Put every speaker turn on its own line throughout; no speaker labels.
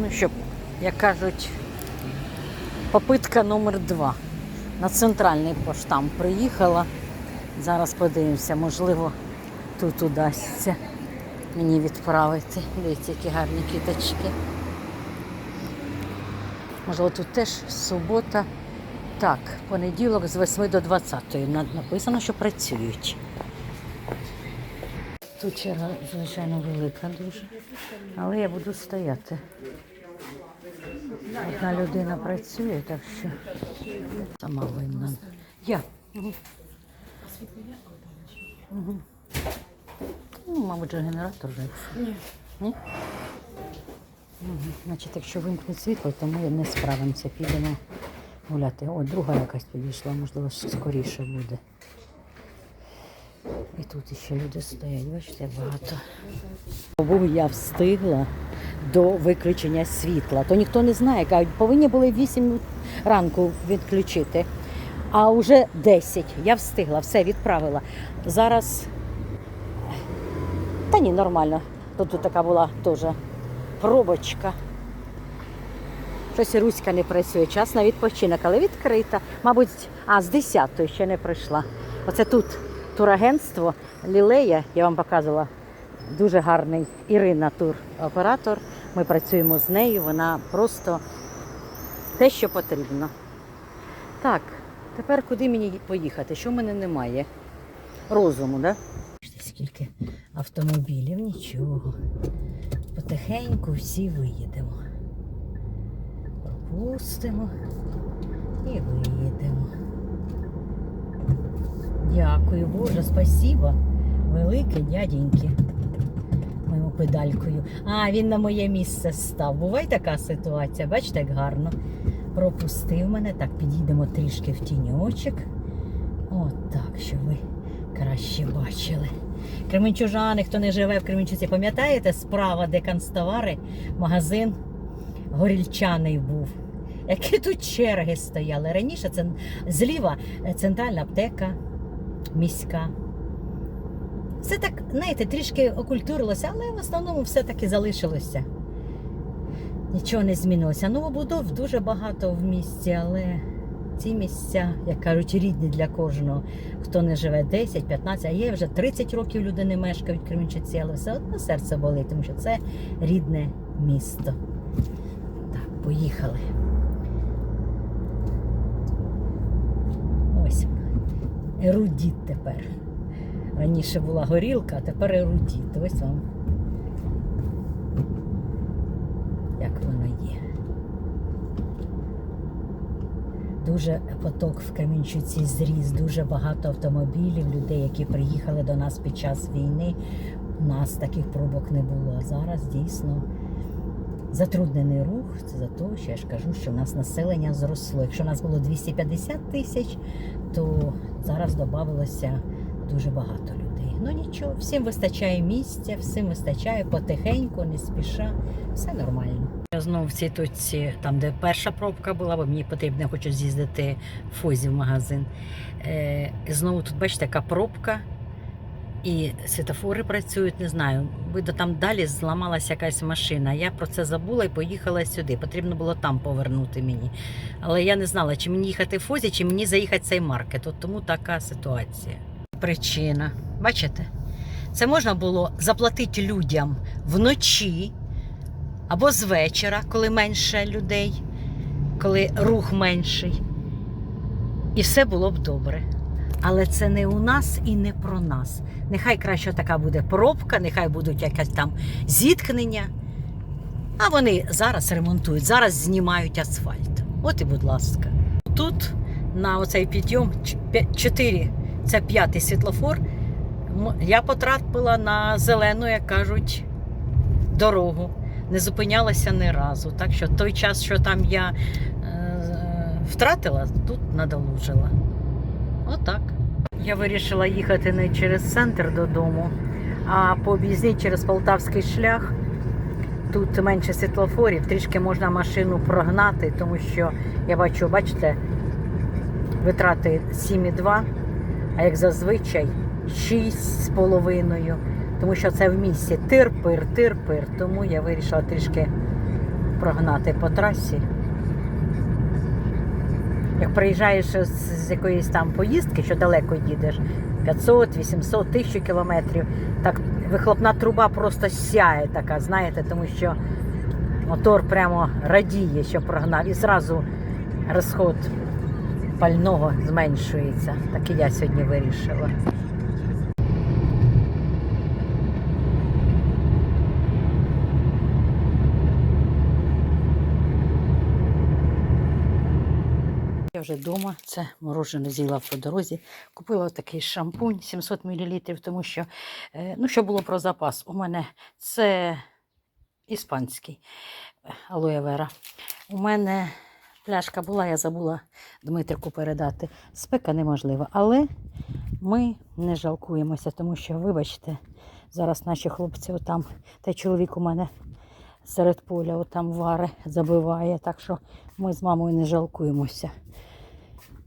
Ну, щоб, як кажуть, попитка номер два. На центральний поштам приїхала. Зараз подивимося, можливо, тут удасться мені відправити. Дивіться, які гарні квіточки. Можливо, тут теж субота. Так, понеділок з 8 до 20. Написано, що працюють. Тут черга, звичайно, велика дуже. Але я буду стояти. Одна людина працює, так що сама винна. Я. Угу. Угу. Ну, мабуть, же генератор. Ні. Ні? Угу. Значить, якщо вимкнуть світло, то ми не справимося, підемо гуляти. О, друга якась підійшла, можливо, скоріше буде. І тут ще люди стоять, бачите, багато. Бо я встигла до виключення світла. То ніхто не знає, повинні були 8 ранку відключити, а вже 10. Я встигла, все відправила. Зараз. Та ні, нормально. Тут, тут така була теж пробочка. Щось Руська не працює, час на відпочинок, але відкрита. Мабуть, а з 10 ще не прийшла. Оце тут турагентство Лілея, я вам показувала, дуже гарний Ірина туроператор. Ми працюємо з нею, вона просто те, що потрібно. Так, тепер куди мені поїхати? Що в мене немає? Розуму? Да? Скільки автомобілів, нічого. Потихеньку всі виїдемо. Пропустимо і виїдемо. Дякую, Боже, спасіба. Велике дяденьки. Мою педалькою. А, він на моє місце став. Буває така ситуація, бачите, як гарно. Пропустив мене. Так, підійдемо трішки в тіньочок. От так, щоб ви краще бачили. Кременчужани, хто не живе в Кременчуці, пам'ятаєте, справа, де канцтовари, магазин горільчаний був. Які тут черги стояли. Раніше це зліва центральна аптека міська. Все так, знаєте, трішки окультурилося, але в основному все таки залишилося. Нічого не змінилося. Новобудов дуже багато в місті, але ці місця, як кажуть, рідні для кожного, хто не живе 10-15, а є вже 30 років люди не мешкають в Кременчуці, але все одно серце болить, тому що це рідне місто. Так, поїхали. Ось ерудіт тепер. Раніше була горілка, а тепер ерудіт. Ось вам. Як воно є. Дуже поток в Кремінчуці зріс, дуже багато автомобілів, людей, які приїхали до нас під час війни. У нас таких пробок не було. А зараз дійсно затруднений рух. Це за те, що я ж кажу, що в нас населення зросло. Якщо у нас було 250 тисяч, то зараз додавалося дуже багато людей. Ну нічого, всім вистачає місця, всім вистачає потихеньку, не спіша, все нормально. Я знову в цій точці, там, де перша пробка була, бо мені потрібно, хочу з'їздити в Фозі в магазин. Е, знову тут, бачите, така пробка. І світофори працюють, не знаю. Видно, там далі зламалася якась машина. Я про це забула і поїхала сюди. Потрібно було там повернути мені. Але я не знала, чи мені їхати в Фозі, чи мені заїхати в цей маркет. От тому така ситуація. Причина. Бачите? Це можна було заплатити людям вночі або з вечора, коли менше людей, коли рух менший. І все було б добре. Але це не у нас і не про нас. Нехай краще така буде пробка, нехай будуть якась там зіткнення. А вони зараз ремонтують, зараз знімають асфальт. От і будь ласка. Тут на оцей підйом 4, це п'ятий світлофор. Я потрапила на зелену, як кажуть, дорогу. Не зупинялася ні разу. Так що той час, що там я е, втратила, тут надолужила. Отак. Я вирішила їхати не через центр додому, а по об'їзні через Полтавський шлях. Тут менше світлофорів, трішки можна машину прогнати, тому що я бачу, бачите, витрати 7,2, а як зазвичай 6,5. Тому що це в місті тир-пир, тир-пир. Тому я вирішила трішки прогнати по трасі. Як приїжджаєш з, якоїсь там поїздки, що далеко їдеш, 500, 800, 1000 кілометрів, так вихлопна труба просто сяє така, знаєте, тому що мотор прямо радіє, що прогнав, і зразу розход пального зменшується. Так і я сьогодні вирішила. Я вже вдома, це морожене з'їла по дорозі. Купила такий шампунь 700 мл, тому що, е, ну, що було про запас. У мене це іспанський е, алоє вера. У мене пляшка була, я забула Дмитрику передати. Спека неможлива, але ми не жалкуємося, тому що, вибачте, зараз наші хлопці отам, та чоловік у мене серед поля отам вари забиває. Так що ми з мамою не жалкуємося.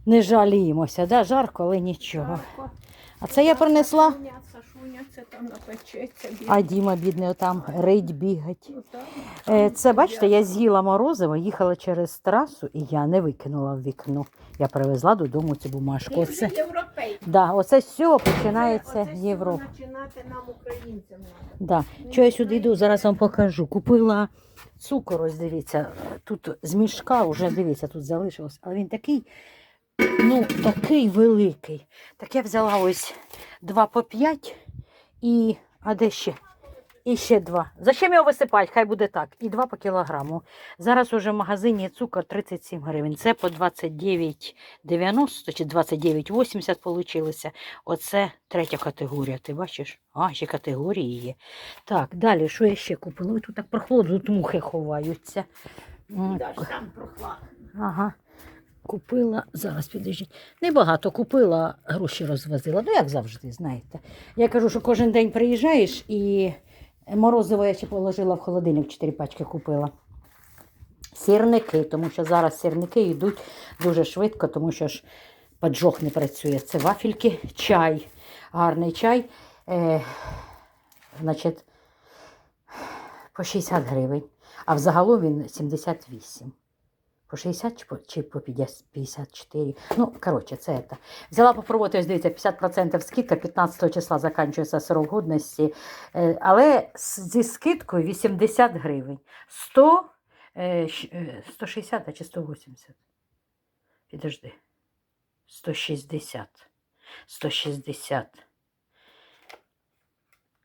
Не жаліємося, да? жарко, але нічого. А це я принесла.
Це там напечеться.
А Діма, бідний, отам рить, бігать.
Там,
Е, Це, бачите, я з'їла морозиво, їхала через трасу і я не викинула в вікно. Я привезла додому цю бумажку.
Ти вже
Оце,
європейський.
да, оце з цього починається
Оце з цього
Європа.
Починати нам українцям треба.
Да. Що я сюди йду, зараз вам покажу. Купила цукор, ось дивіться, тут з мішка вже дивіться, тут залишилось, але він такий, ну, такий великий. Так я взяла ось два по 5 і, а де ще? І ще два. Зачем його висипати? Хай буде так. І два по кілограму. Зараз уже в магазині цукор 37 гривень. Це по 29,90 чи 29,80 получилося. Оце третя категорія. Ти бачиш? А, ще категорії є. Так, далі, що я ще купила? Ой, тут так прохолодно, тут мухи ховаються.
Даш там прохлад.
Ага. Купила, зараз підождіть. Небагато купила, гроші розвозила. Ну, як завжди, знаєте. Я кажу, що кожен день приїжджаєш і морозиво я ще положила в холодильник, 4 пачки купила. Сірники, тому що зараз сірники йдуть дуже швидко, тому що ж поджог не працює. Це вафельки, чай, гарний чай. Е, значить, по 60 гривень, а взагалом він 78. По 60 чи по, чи по 54. Ну, коротше, це це. Взяла попробувати, ось дивіться, 50% скидка, 15 числа закінчується срок годності. Е, але зі скидкою 80 гривень. 100, е, щ- е, 160 чи 180? Підожди. 160. 160.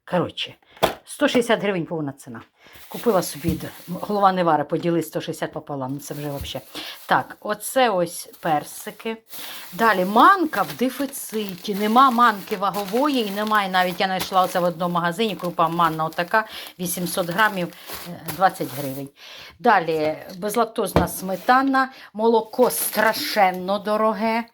Коротше, 160 гривень повна ціна. Купила собі голова не вара, поділи 160 пополам. Ну це вже взагалі. Так, оце ось персики. Далі манка в дефіциті. Нема манки вагової і немає. Навіть я знайшла оце в одному магазині. Крупа манна отака, 800 грамів, е, 20 гривень. Далі безлактозна сметана, молоко страшенно дороге.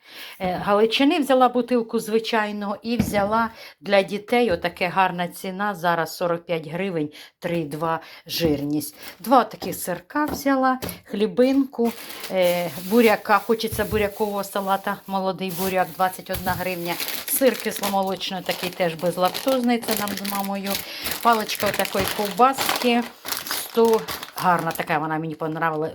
Е, Галичини взяла бутилку звичайного і взяла для дітей отаке гарна ціна. Зараз 45 гривень, 3,2 жирність. Два таких сирка взяла, хлібинку, е, буряка. Хочеться бурякового салата, молодий буряк, 21 гривня. Сир кисломолочний, такий теж безлактозний, це нам з мамою. Паличка такої ковбаски. 100 гарна така, вона мені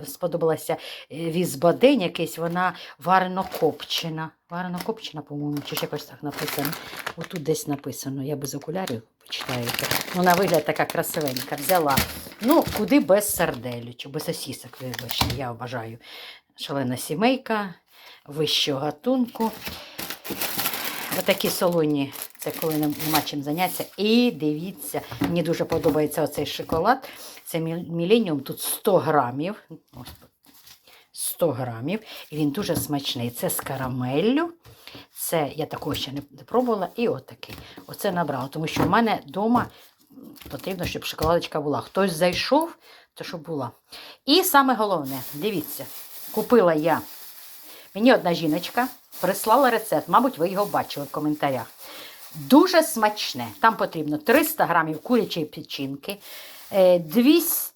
сподобалася е, візбадень якийсь, вона варено-копчена. Варено-копчена, по-моєму, чи ж якось так написано. Отут десь написано, я без окулярів почитаєте. Ну, на вигляд така красивенька. Взяла. Ну, куди без сарделючок, без сосісок, вибачте, я вважаю. Шалена сімейка вищого гатунку. Отакі солоні, це коли нема чим зайнятися. І дивіться, мені дуже подобається оцей шоколад. Це Міленіум, тут 100 грамів. 100 грамів. І він дуже смачний. Це з карамеллю. Це я такого ще не пробувала. І отакий. Оце набрала. Тому що в мене вдома потрібно, щоб шоколадочка була. Хтось зайшов, то щоб була. І саме головне, дивіться, купила я. Мені одна жіночка прислала рецепт, мабуть, ви його бачили в коментарях. Дуже смачне. Там потрібно 300 грамів курячої печінки, е, 200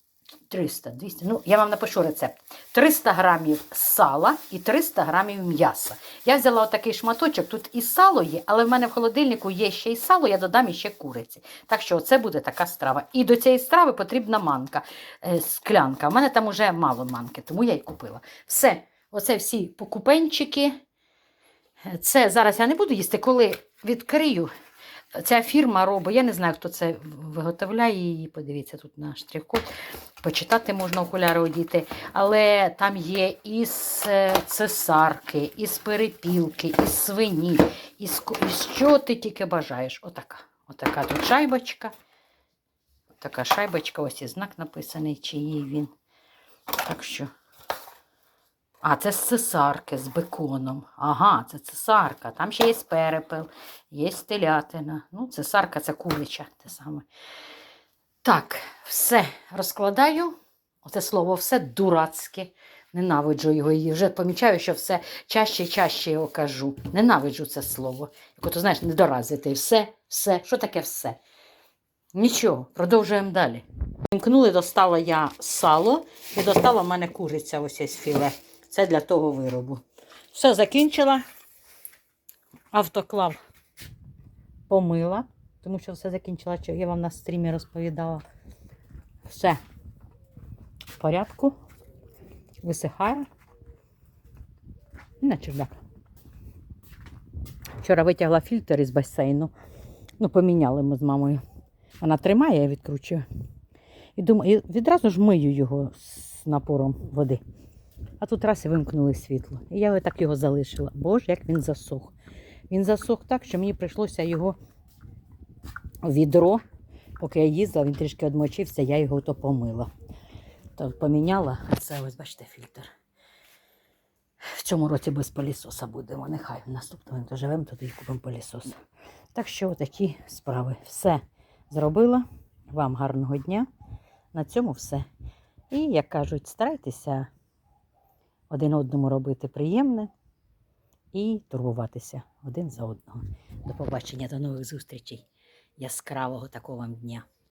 300, 200, ну я вам напишу рецепт. 300 грамів сала і 300 грамів м'яса. Я взяла отакий шматочок, тут і сало є, але в мене в холодильнику є ще й сало, я додам іще куриці. Так що це буде така страва. І до цієї страви потрібна манка, е, склянка. У мене там уже мало манки, тому я й купила. Все, оце всі покупенчики. Це зараз я не буду їсти, коли відкрию. Ця фірма робить, я не знаю, хто це виготовляє її. Подивіться тут на штрих-код. Почитати можна окуляри одіти. Але там є із е, цесарки, із перепілки, із свині, із, із що ти тільки бажаєш. Отака. Отака тут шайбочка. Така шайбочка, ось і знак написаний, чиїй він. Так що. А, це з цесарки з беконом. Ага, це цесарка. Там ще є перепел, є телятина. Ну, цесарка це курича, те саме. Так, все розкладаю. Оце слово все дурацьке. Ненавиджу його і вже помічаю, що все чаще і чаще його кажу. Ненавиджу це слово. Як ото, знаєш, недоразвитий. Все, все. Що таке все? Нічого, продовжуємо далі. Вимкнули, достала я сало і достала в мене куриця ось із філе. Це для того виробу. Все закінчила. Автоклав помила, тому що все закінчила, що я вам на стрімі розповідала. Все в порядку. Висихає. І на чердак. Вчора витягла фільтр із басейну. Ну, поміняли ми з мамою. Вона тримає, я відкручую. І думаю, і відразу ж мию його з напором води. А тут раз і вимкнули світло. І я так його залишила. Боже, як він засох. Він засох так, що мені прийшлося його відро, поки я їздила, він трішки одмочився, я його то помила. То поміняла, а це ось бачите фільтр. В цьому році без пилісоса будемо. Нехай в наступному доживемо, тоді купимо пилісос. Так що такі справи. Все зробила. Вам гарного дня. На цьому все. І, як кажуть, старайтеся один одному робити приємне і турбуватися один за одного. До побачення, до нових зустрічей. Яскравого такого вам дня.